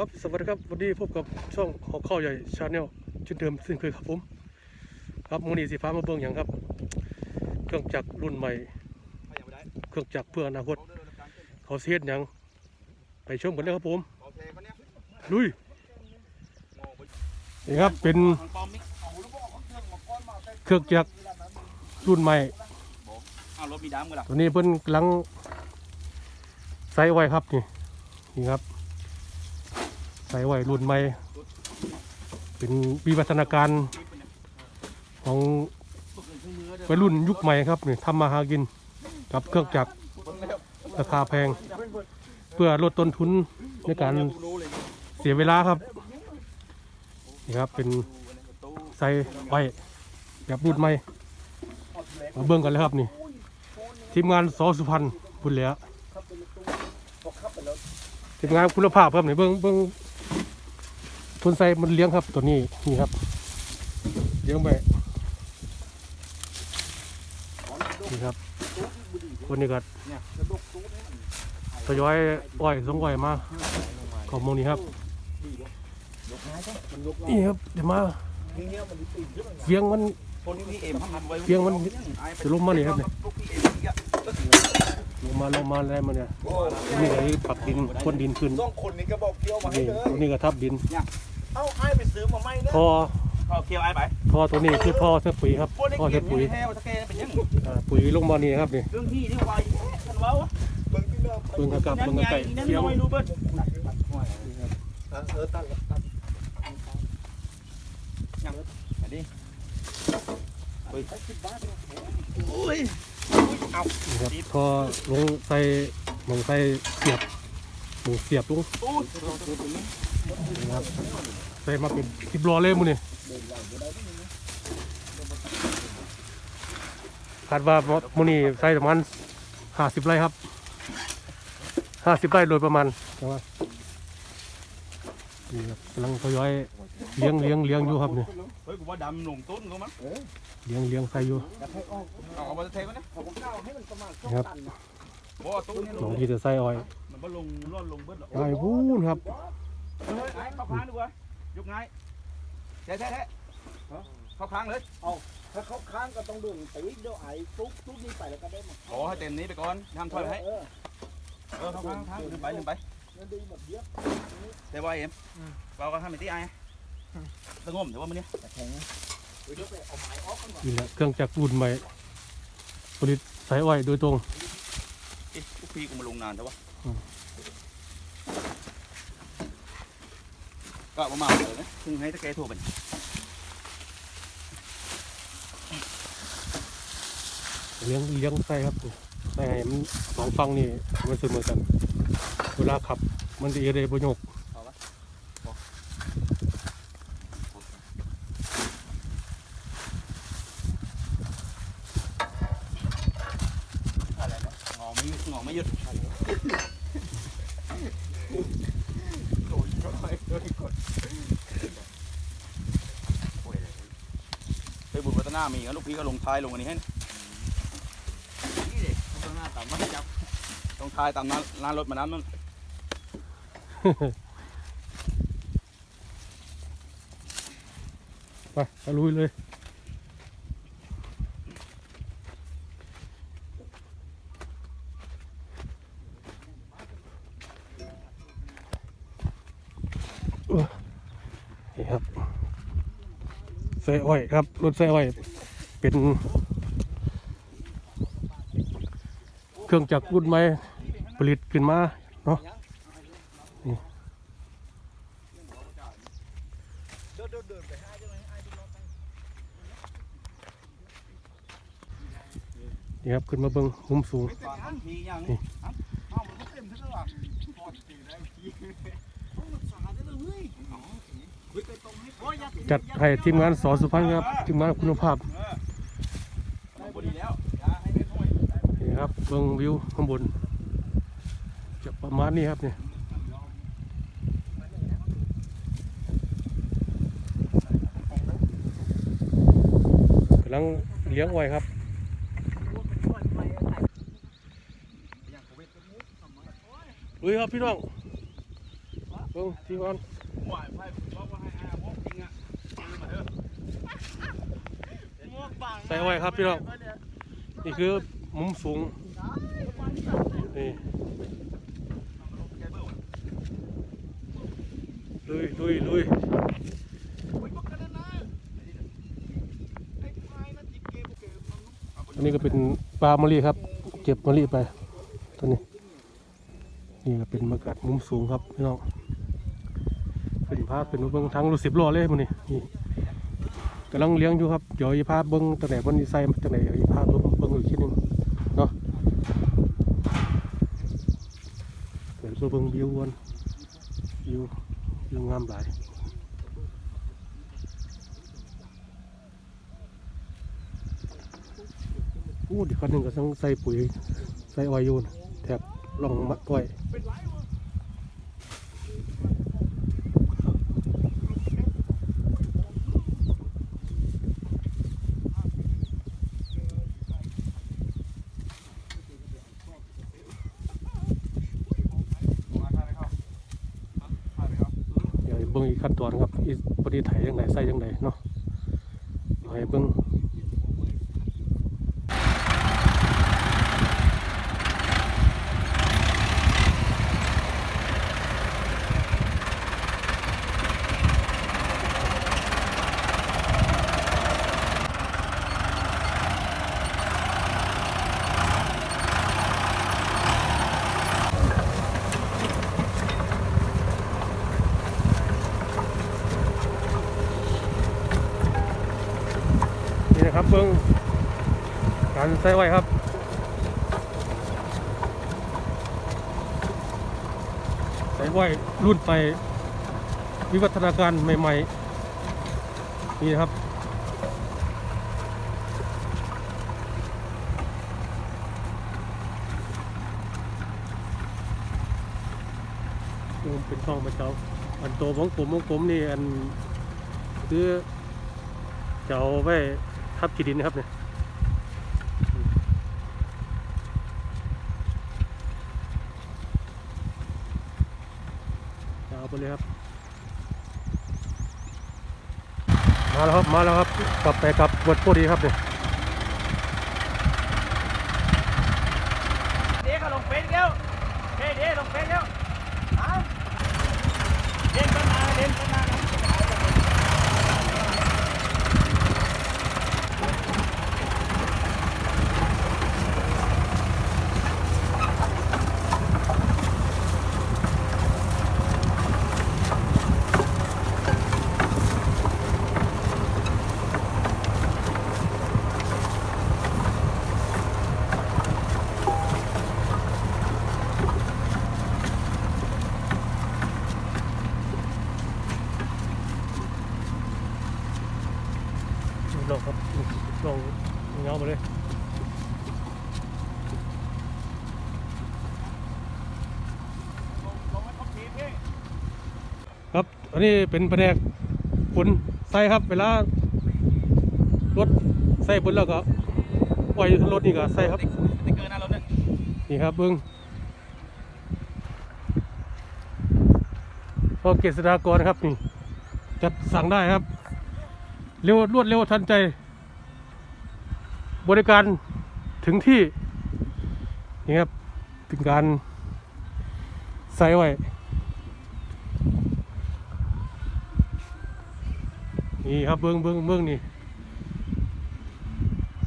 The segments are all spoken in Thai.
ครับสวัสดีครับวันนี้พบกับช่องหอข้าวใหญ่ชาแนลชุดเดิมซึ่งเคยครับผมครับมูนีสีฟ้ามาเบิ่งอย่างครับ เครื่องจักรรุ่นใหม่ เครื่องจักรเพื่ออนาคตเขาเสียดหยังไปชมกันเลยครับผมลุยนี่ครับเป็นเครื่องจักรรุ่นใหม่อ้าวรถมีดำกันล่ะตัวนี้เพิ่นกำลังใส่ไว้ครับนี่นี่ครับใส่ไว้รุ่นใหม่ เป็นวิวัฒนาการของวัยรุ่นยุคใหม่ครับนี่ทำมาหากินกับเครื่องจักรราคาแพง เพื่อลดต้นทุนในการเสียเวลาครับนี่ครับเป็นใส่ไว้แบบรุ่นใหม่มาเบิ่งกันเลยครับนี่ทีมงานสอสุพรรณพูดแล้วทีมงานคุณภาพครับนี่เบิ้งเบิ้ง นใส่มันเลี้ยงครับตัวนี้นี่ครับ เลี้ยงไปนี่ครับคนนี้ก็ทยอยอ้อยสงอ้อยมาขอบมงนี้ครับนี่ครับเดี๋ยวมาเลี้ยงมันคนนี้พี่เวียงมันจะลงมานี่ครับเนี่ยลงมาลงมาแล้วมันเนี่ยนี่ก็ปรับดินพ่นดินขึ้นนี่นี่ก็ทับดิน เอ้าไอ้ไปซื้อมาไม่เด้อท่อเขาเคี่ยวไอ้ไปท่อตัวนี้คือท่อเสื้อปุ๋ยครับพวกนี้ท่อเก็เสื้บอปุ๋ยแท้ว่าตะแกเป็นยังอ่าปุ๋ยลงมานี่ครับนี่เรื่องที่นี่ไวท่านเว้าเบิ่งที่เดิมเบิ่งกับนั่เบิ่นงใหกับญ่ไก่นั่นเสียงน้อยรู้เบิ้ลอะเออตั้งตั้งอันนี้โอ้ยนี่ครับท่อลงใส่หมองใส่เสียบหมองเสียบลงโอ้ย นี่ครับใส่มาเป็นสิบล้อเลยมื้อนี่คาดว่ามื้อนี้ใส่ประมาณ50ไร่ครับ50ไร่โดยประมาณแต่ว่านี่ครับกำลังทยอยเลี้ยงเลี้ยงเลี้ยงอยู่ครับนี่เฮ้ยกูว่าดำลงต้นเขามั้งเลี้ยงเลี้ยงใส่อยู่เอาเอามาเทกันนะครับโอ้ต้นนี่หนองที่จะใส่อ้อยมันบ่ลงร่อนลงเบิ้ลหรอกไอ้พูนครับ เฮ้ยไอ้เข้าค้างดีกว่ายกไงแท้แท้แท้เข้าค้างเลยถ้าเขาค้างก็ต้องดึงตีเดี๋ยวไอ้ตุ๊กตุ๊กนี่ไปแล้วก็ได้หมดขอให้เต็มนี้ไปก่อนทำถอยไปให้เออเออเข้าค้างค้างลืมไปลืมไปเงินดีหมดเยอะแต่ว่าเอ็มเราก็ทำเป็นที่ไอ้สงบแต่ว่ามันเนี่ยแต่แข็งเดี๋ยวไปเอาไม้ออกก่อนนี่แหละเครื่องจักรรุ่นใหม่ผลิตใส่อ้อยโดยตรงเอ๊ะพวกพี่กูมาลงนานแต่ว่า อืมก็ประมาณเลยนะถึงให้ตะแกโทรไปเลี้ยงเลี้ยงใส่ครับใส่ให้มันสองฟังนี่มันเสมอกัน เวลาขับ มันจะเอเดประโยคอะไรนะงอไม่หยุดงอไม่หยุดโอ้ย เฮ้ยบุญวัฒนามีงั้นลูกพี่ก็ลงท้ายลงอันนี้ให้นี่เด็กวัฒนาตามมาจับลงท้ายตามนั้นร้านรถมาน้ำนั่นไปตะลุยเลย นี่ครับ ใส่อ้อยครับรถใส่อ้อยเป็น เครื่องจักรรุ่นใหม่ผลิตขึ้นมาเนาะนี่ครับขึ้นมาเบิ่งมุมสูงฝากบางทียังนี่ เอ้ามันก็เต็มทั้งนั้นหรอพอตีไทยเฮ้ยอ๋อเฮ้ยไปตรงให้โอ้ยอย่าจัดให้ทีมงานสอสุพรรณครับทีมงานคุณภาพได้ดีแล้วนี่ครับเบิ่งวิวข้างบน จะประมาณนี้ครับเนี่ยกำลังเลี้ยงไว้ครับลุยครับพี่น้องเบิ่งทีก่อนหวไพ่บอกว่าให้อาพวกจริงอะมา ใส่ไว้ครับพี่น้องนี่คือมุมสูงนี่ลุยลุยลุยอันนี้ก็เป็นปลามะลิครับ เก็บมะลิไปตัวนี้นี่ก็เป็นมะกัดมุมสูงครับพี่น้อง เป็นภาพเป็นเบิ้งทั้งรูสิบล้อเลยมันนี่นี่กำลังเลี้ยงอยู่ครับเดี๋ยวอีภาพเบิ้งตั้งแต่บนดีไซน์ตั้งแต่อีภาพเบิ้งเบิ้งอีกทีหนึงเนาะเดี๋ยวเบิ้งวิวกันวิววิวงามหลายโอ้เดียวคนหนึ่งก็ต้องใส่ปุ๋ยใส่ออยยูนแถบลองมัดอ้อย มาท่าไปเข้าท่าไปเข้า เบิ่งอีกขั้นตอนครับอีปฏิไถยังไงใส่ยังไงเนาะเดี๋ยวให้เบิ่งารใส่ไว้ครับใส่ไว้รุ่นไปวิวัฒนาการใหม่ ๆ นี่นะครับเป็นช่องประเจ้า อันโตวงกลมวงกลมนี่อันคือจะเอาไว้ทับกีดินนะครับเนี่ยจะเอาไปเลยครับ มาแล้วครับ มาแล้วครับกลับไปกับวัดโพดีครับเนี่ย เด็กก็ลงเป็นแล้วเด็กเด็กลงเป็นแล้วเอาเด่นกันมาเด่นกันมา ลงครับลงเงามาเลย ลงให้เขาทีพี่ ครับ อันนี้เป็นแผนกขนใส่ครับ เวลารถใส่บนแล้วก็ปล่อยรถนี่ก็ใส่ครับติ๊กติ๊กเกอร์หน้ารถเนี่ยนี่ครับเบิ้งพอเกษตรกรครับนี่จัดสั่งได้ครับ เร็วรวดเร็วทันใจ บริการถึงที่นี่ครับเป็นการใส่ไว้ นี่ครับเบิ้งเบิ้งเบิ้งนี่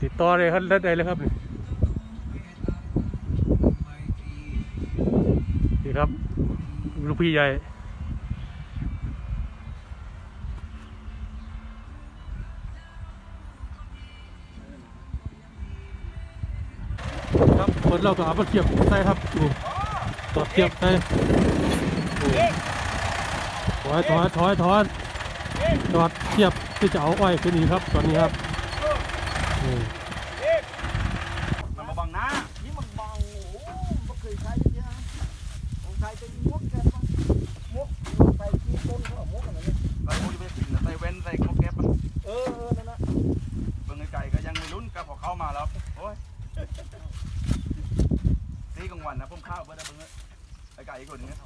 ติดต่อเลยครับได้เลยครับนี่นี่ครับ ลูกพี่ใหญ่ครับเปิดเราก็เอามาเทียบใส่ครับนี่ต่อเทียบใส่ถอยถอยถอยถอย จอดเทียบที่จะเอาอ้อยขึ้นอีกครับ ตอนนี้ครับนี่มันมาบังหน้านี่มันบังโอ้ไม่เคยใช้เยอะของไทยจะมีมวกแก๊ปมวกใส่ที่ต้นเขามวกอะไรเนี่ยใส่มวกที่เป็นใส่เว้นใส่มวกแก๊ปเออเออนั่นละเบิ่งไก่ก็ยังไม่ลุ้นกระพอเข้ามาแล้วโอ้ยตีกลางวันนะพุ่มข้าวเบิ่งนะเบิ่งไก่อีกคนนึงนะ